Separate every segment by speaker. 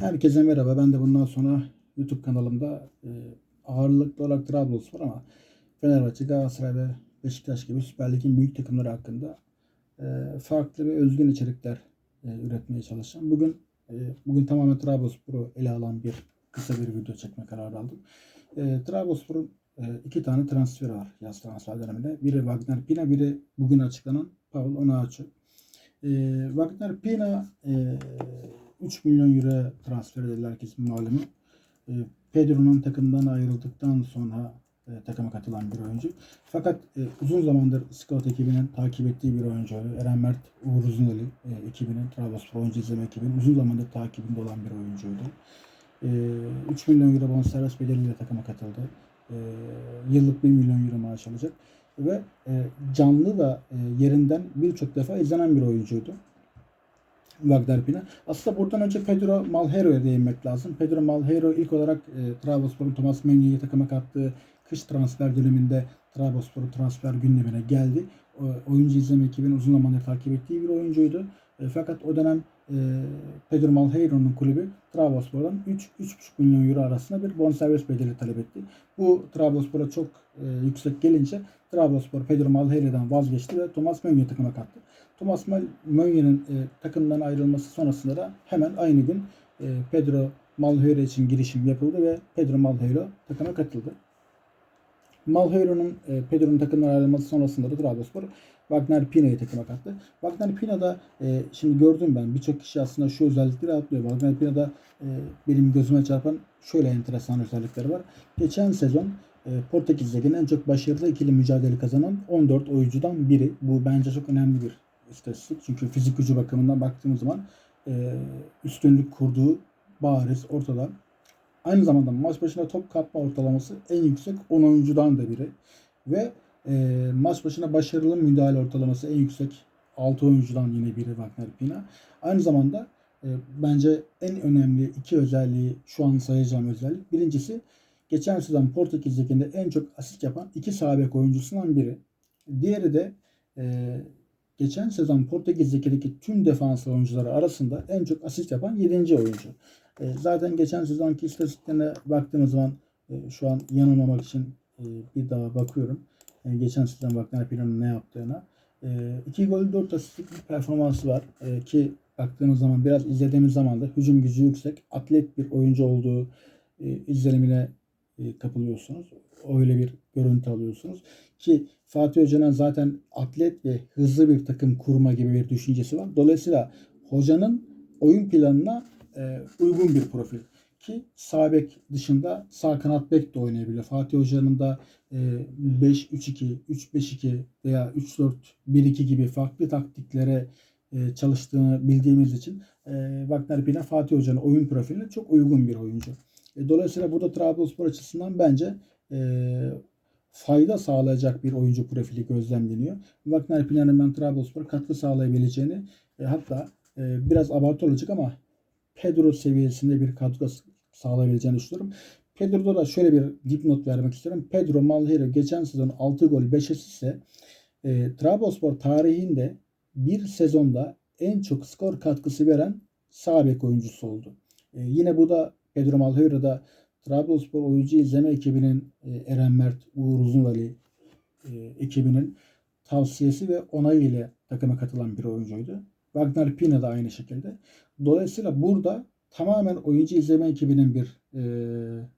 Speaker 1: Herkese merhaba. Ben de bundan sonra YouTube kanalımda e, ağırlıklı olarak Trabzonspor ama Fenerbahçe, Galatasaray ve Beşiktaş gibi Süper Lig'in büyük takımları hakkında e, farklı ve özgün içerikler e, üretmeye çalışacağım. Bugün e, bugün tamamen Trabzonspor'u ele alan bir kısa bir video çekme kararı aldım. Trabzonspor'un iki tane transferi var yaz transfer döneminde. Biri Wagner Pina, biri bugün açıklanan Paul Onaçu. Wagner Pina e, 3 milyon euro transfer edildi herkesin malumu. E, Pedro'nun takımdan ayrıldıktan sonra e, takıma katılan bir oyuncu. Fakat e, uzun zamandır scout ekibinin takip ettiği bir oyuncu. Eren Mert Uğur Uzuneli e, ekibinin, Trabzonspor oyuncu izleme ekibinin uzun zamandır takibinde olan bir oyuncuydu. E, 3 milyon euro bonservis bedeliyle takıma katıldı. E, yıllık 1 milyon euro maaş alacak. Ve e, canlı da e, yerinden birçok defa izlenen bir oyuncuydu. Pina. Aslında buradan önce Pedro Malheiro'ya değinmek lazım. Pedro Malheiro ilk olarak e, Trabzonspor'un Thomas Meunier'i takıma kattığı kış transfer döneminde Trabzonspor'un transfer gündemine geldi. O, oyuncu izleme ekibinin uzun zamandır takip ettiği bir oyuncuydu. E, fakat o dönem e, Pedro Malheiro'nun kulübü Trabzonspor'dan 3-3,5 milyon euro arasında bir bonservis bedeli talep etti. Bu Trabzonspor'a çok e, yüksek gelince Trabzonspor Pedro Malheiro'dan vazgeçti ve Thomas Meunier takıma kattı. Thomas Meunier'in e, takımdan ayrılması sonrasında da hemen aynı gün e, Pedro Malheiro için girişim yapıldı ve Pedro Malheiro takıma katıldı. Malheiro'nun e, Pedro'nun takımdan ayrılması sonrasında da Trabzonspor Wagner Pina'yı takıma kattı. Wagner Pina'da e, şimdi gördüm ben birçok kişi aslında şu özellikleri atlıyor. Wagner Pina'da e, benim gözüme çarpan şöyle enteresan özellikleri var. Geçen sezon e, Portekiz Ligi'nin en çok başarılı ikili mücadele kazanan 14 oyuncudan biri. Bu bence çok önemli bir istatistik. Çünkü fizik gücü bakımından baktığımız zaman e, üstünlük kurduğu bariz ortada. Aynı zamanda maç başına top kapma ortalaması en yüksek 10 oyuncudan da biri. Ve e, maç başına başarılı müdahale ortalaması en yüksek 6 oyuncudan yine biri Wagner Pina. Aynı zamanda e, bence en önemli iki özelliği şu an sayacağım özellik. Birincisi geçen sezon Portekiz en çok asist yapan iki sağ oyuncusundan biri. Diğeri de e, geçen sezon Portekiz Ligi'deki tüm defans oyuncuları arasında en çok asist yapan 7. oyuncu. E, zaten geçen sezonki istatistiklerine baktığımız zaman e, şu an yanılmamak için e, bir daha bakıyorum. E, geçen sezon Wagner Pina'nın ne yaptığına. E, 2 gol 4 asistlik bir performansı var. E, ki baktığımız zaman biraz izlediğimiz zaman da hücum gücü yüksek, atlet bir oyuncu olduğu e, izlenimine e, kapılıyorsunuz. Öyle bir görüntü alıyorsunuz. Ki Fatih Hoca'nın zaten atlet ve hızlı bir takım kurma gibi bir düşüncesi var. Dolayısıyla hocanın oyun planına e, uygun bir profil. Ki sağ bek dışında sağ kanat bek de oynayabiliyor. Fatih Hoca'nın da e, 5-3-2, 3-5-2 veya 3-4-1-2 gibi farklı taktiklere e, çalıştığını bildiğimiz için e, Wagner Pina Fatih Hoca'nın oyun profiline çok uygun bir oyuncu. E, dolayısıyla burada Trabzonspor açısından bence e, fayda sağlayacak bir oyuncu profili gözlemleniyor. Wagner Pina'nın ben Trabzonspor katkı sağlayabileceğini e, hatta e, biraz abartı olacak ama Pedro seviyesinde bir katkı sağlayabileceğini düşünüyorum. Pedro'da da şöyle bir dipnot vermek istiyorum. Pedro Malheiro geçen sezon 6 gol 5 asist ise e, Trabzonspor tarihinde bir sezonda en çok skor katkısı veren sağ bek oyuncusu oldu. E, yine bu da Pedro Malheiro'da Trabzonspor oyuncu izleme ekibinin e, Eren Mert, Uğur Uzunvali e, ekibinin tavsiyesi ve onayı ile takıma katılan bir oyuncuydu. Wagner Pina da aynı şekilde. Dolayısıyla burada tamamen oyuncu izleme ekibinin bir e,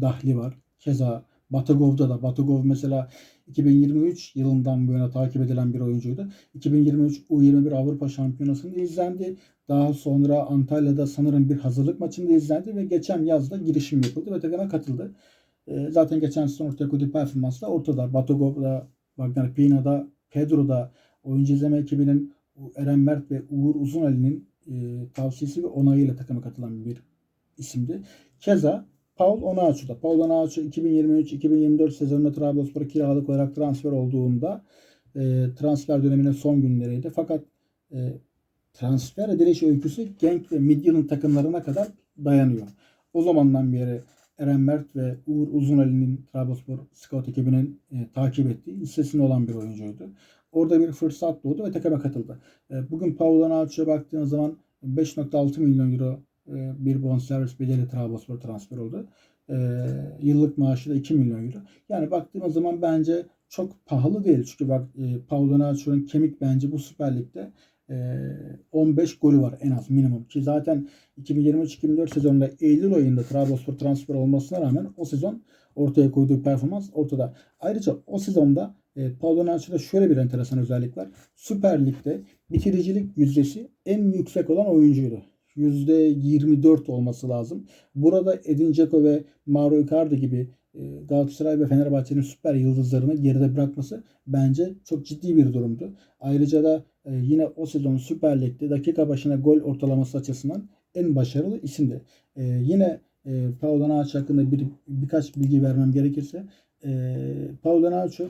Speaker 1: dahli var. Keza Batagov'da da. Batagov mesela 2023 yılından bu yana takip edilen bir oyuncuydu. 2023 U21 Avrupa Şampiyonası'nda izlendi. Daha sonra Antalya'da sanırım bir hazırlık maçında izlendi ve geçen yazda girişim yapıldı ve takıma katıldı. E, zaten geçen sezon ortaya koyduğu performansla ortada. Batagov'da, Wagner Pina'da, Pedro'da oyuncu izleme ekibinin Eren Mert ve Uğur Uzunali'nin e, tavsiyesi ve onayıyla takıma katılan bir isimdi. Keza Paul Onaçu'da. Paul Onaçu 2023-2024 sezonunda Trabzonspor'a kiralık olarak transfer olduğunda e, transfer döneminin son günleriydi. Fakat e, transfer ediliş öyküsü Genk ve Midyan'ın takımlarına kadar dayanıyor. O zamandan beri Eren Mert ve Uğur Uzunali'nin Trabzonspor scout ekibinin e, takip ettiği listesinde olan bir oyuncuydu. Orada bir fırsat doğdu ve takıma katıldı. E, bugün Paul Onaçu'ya baktığınız zaman 5.6 milyon euro bir bonservis bedeli Trabzonspor transfer oldu. E, yıllık maaşı da 2 milyon euro. Yani baktığımız zaman bence çok pahalı değil. Çünkü bak e, Paulo Nacho'nun kemik bence bu Süper Lig'de e, 15 golü var en az minimum. Ki zaten 2023-2024 sezonunda Eylül ayında Trabzonspor transfer olmasına rağmen o sezon ortaya koyduğu performans ortada. Ayrıca o sezonda e, Paulo Nacho'da şöyle bir enteresan özellik var. Süper Lig'de bitiricilik yüzdesi en yüksek olan oyuncuydu. %24 olması lazım. Burada Edin Dzeko ve Mauro Icardi gibi e, Galatasaray ve Fenerbahçe'nin süper yıldızlarını geride bırakması bence çok ciddi bir durumdu. Ayrıca da e, yine o sezon Süper Lig'de dakika başına gol ortalaması açısından en başarılı isimdi. E, yine Paulo Nacho hakkında bir, birkaç bilgi vermem gerekirse Paulo Nacho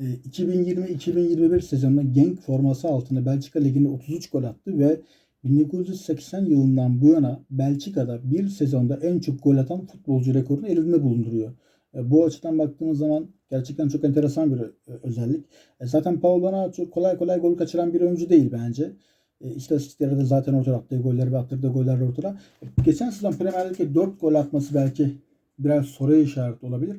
Speaker 1: 2020-2021 sezonunda Genk forması altında Belçika Ligi'nde 33 gol attı ve 1980 yılından bu yana Belçika'da bir sezonda en çok gol atan futbolcu rekorunu elinde bulunduruyor. E, Bu açıdan baktığımız zaman gerçekten çok enteresan bir e, özellik. E, Zaten Paulo Nacho kolay kolay gol kaçıran bir oyuncu değil bence. E, İstatistikleri de zaten ortada attığı goller ve attırdığı goller ortada. Geçen sezon Premier Lig'de 4 gol atması belki biraz soru işareti olabilir.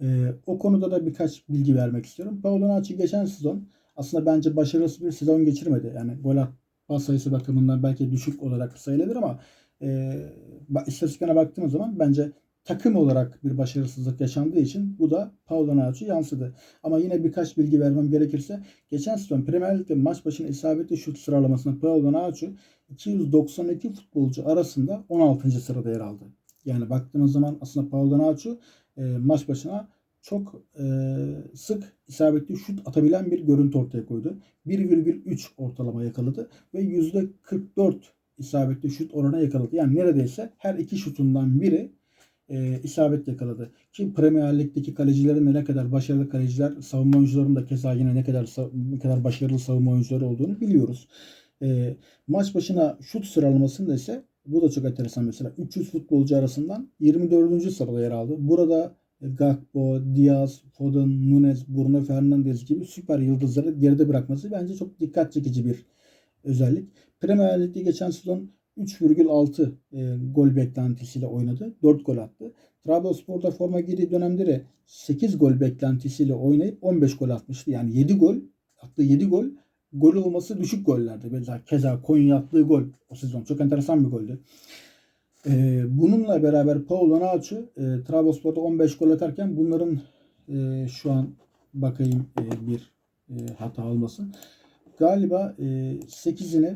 Speaker 1: E, o konuda da birkaç bilgi vermek istiyorum. Nacho geçen sezon aslında bence başarısız bir sezon geçirmedi. Yani gol atma sayısı bakımından belki düşük olarak sayılabilir ama e, istatistiklerine baktığımız zaman bence takım olarak bir başarısızlık yaşandığı için bu da Paulo Nacho'ya yansıdı. Ama yine birkaç bilgi vermem gerekirse geçen sezon Premier Lig'de maç başına isabetli şut sıralamasında Paulo Nacho 292 futbolcu arasında 16. sırada yer aldı. Yani baktığımız zaman aslında Paulo Nacho e, maç başına çok e, sık isabetli şut atabilen bir görüntü ortaya koydu. 1,3 ortalama yakaladı ve %44 isabetli şut oranı yakaladı. Yani neredeyse her iki şutundan biri e, isabet yakaladı. Ki Premier Lig'deki kalecilerin ne kadar başarılı kaleciler, savunma oyuncularının da keza yine ne kadar ne kadar başarılı savunma oyuncuları olduğunu biliyoruz. E, maç başına şut sıralamasında ise bu da çok enteresan mesela 300 futbolcu arasından 24. sırada yer aldı. Burada Gakpo, Diaz, Foden, Nunes, Bruno Fernandes gibi süper yıldızları geride bırakması bence çok dikkat çekici bir özellik. Premier Lig'de geçen sezon 3,6 e, gol beklentisiyle oynadı. 4 gol attı. Trabzonspor'da forma giydiği dönemde de 8 gol beklentisiyle oynayıp 15 gol atmıştı. Yani 7 gol, attığı 7 gol gol olması düşük gollerdi. Mesela keza Konya attığı gol o sezon. Çok enteresan bir goldü. Ee, bununla beraber Paulo Nacho e, Trabzonspor'da 15 gol atarken bunların e, şu an bakayım e, bir e, hata olmasın. Galiba e, 8'ini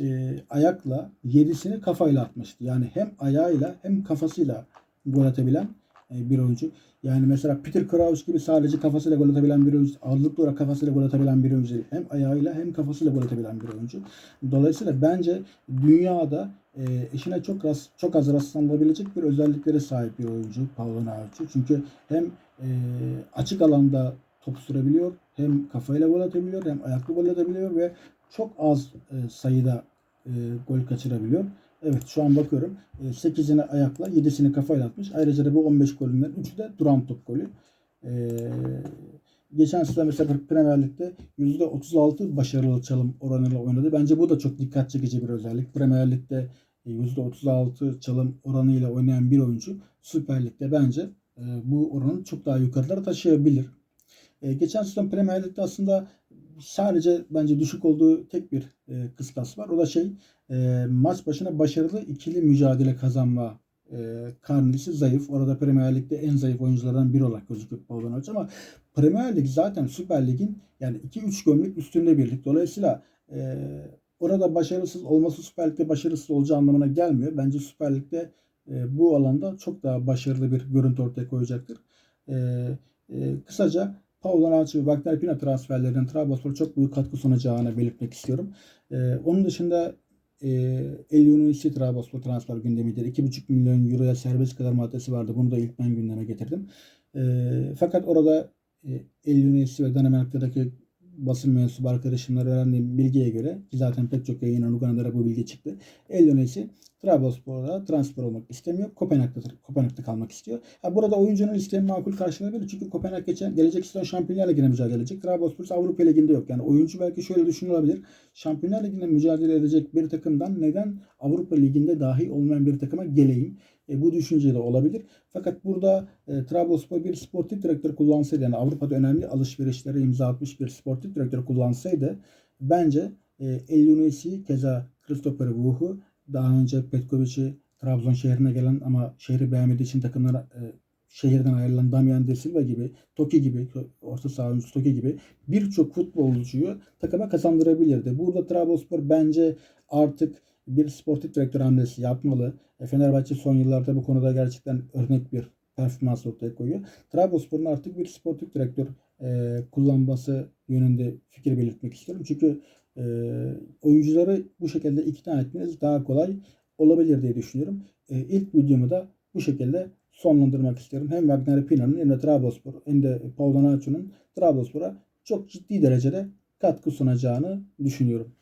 Speaker 1: e, ayakla 7'sini kafayla atmıştı. Yani hem ayağıyla hem kafasıyla gol atabilen bir oyuncu. Yani mesela Peter Crouch gibi sadece kafasıyla gol atabilen bir oyuncu, ağırlıklı olarak kafasıyla gol atabilen bir oyuncu. Hem ayağıyla hem kafasıyla gol atabilen bir oyuncu. Dolayısıyla bence dünyada e, işine çok rast, çok az rastlanılabilecek bir özelliklere sahip bir oyuncu Paulo Nacho. Çünkü hem e, açık alanda top sürebiliyor, hem kafayla gol atabiliyor, hem ayaklı gol atabiliyor ve çok az e, sayıda e, gol kaçırabiliyor. Evet şu an bakıyorum. 8'ini ayakla 7'sini kafayla atmış. Ayrıca da bu 15 golünden 3'ü de duran top golü. Ee, geçen sezon mesela Premier Lig'de %36 başarılı çalım oranıyla oynadı. Bence bu da çok dikkat çekici bir özellik. Premier Lig'de %36 çalım oranıyla oynayan bir oyuncu Süper Lig'de bence e, bu oranı çok daha yukarılara taşıyabilir. E, geçen sezon Premier Lig'de aslında sadece bence düşük olduğu tek bir e, kıstas var. O da şey e, maç başına başarılı ikili mücadele kazanma e, karnesi zayıf. Orada Premier Lig'de en zayıf oyunculardan biri olarak gözüküyor Paulo Nacho ama Premier Lig zaten Süper Lig'in yani 2-3 gömlek üstünde bir lig. Dolayısıyla e, orada başarısız olması Süper Lig'de başarısız olacağı anlamına gelmiyor. Bence Süper Lig'de e, bu alanda çok daha başarılı bir görüntü ortaya koyacaktır. E, e, kısaca Paulo Nacho ve Wagner Pina transferlerinin Trabzonspor çok büyük katkı sunacağını belirtmek istiyorum. Ee, onun dışında e, El Yunusi Trabzonspor transfer gündemidir. 2,5 milyon euroya serbest kadar maddesi vardı. Bunu da ilk ben gündeme getirdim. E, fakat orada e, El ve Danimarka'daki basın mensubu arkadaşımlar öğrendiğim bilgiye göre ki zaten pek çok yayın organlara bu bilgi çıktı. El Yunusi Trabzonspor'a transfer olmak istemiyor. Kopenhag'da, Kopenhag'da kalmak istiyor. Ha, burada oyuncunun isteği makul karşılanabilir. Çünkü Kopenhag geçen gelecek sezon Şampiyonlar Ligi'ne mücadele edecek. Trabzonspor Avrupa Ligi'nde yok. Yani oyuncu belki şöyle düşünülebilir. Şampiyonlar Ligi'nde mücadele edecek bir takımdan neden Avrupa Ligi'nde dahi olmayan bir takıma geleyim? E, bu düşünce de olabilir. Fakat burada e, Trabzonspor bir sportif direktör kullansaydı yani Avrupa'da önemli alışverişlere imza atmış bir sportif direktör kullansaydı bence e, El Yunus'i keza Christopher Wuhu daha önce Petkovic'i Trabzon şehrine gelen ama şehri beğenmediği için takımlara e, şehirden ayrılan Damian De Silva gibi, Toki gibi, orta saha oyuncusu Toki gibi birçok futbolcuyu takıma kazandırabilirdi. Burada Trabzonspor bence artık bir sportif direktör hamlesi yapmalı. E, Fenerbahçe son yıllarda bu konuda gerçekten örnek bir performans ortaya koyuyor. Trabzonspor'un artık bir sportif direktör e, kullanması yönünde fikir belirtmek istiyorum. Çünkü e, oyuncuları bu şekilde ikna etmeniz daha kolay olabilir diye düşünüyorum. E, ilk videomu da bu şekilde sonlandırmak istiyorum. Hem Wagner Pina'nın hem de Trabzonspor hem de Paulo Nacho'nun Trabzonspor'a çok ciddi derecede katkı sunacağını düşünüyorum.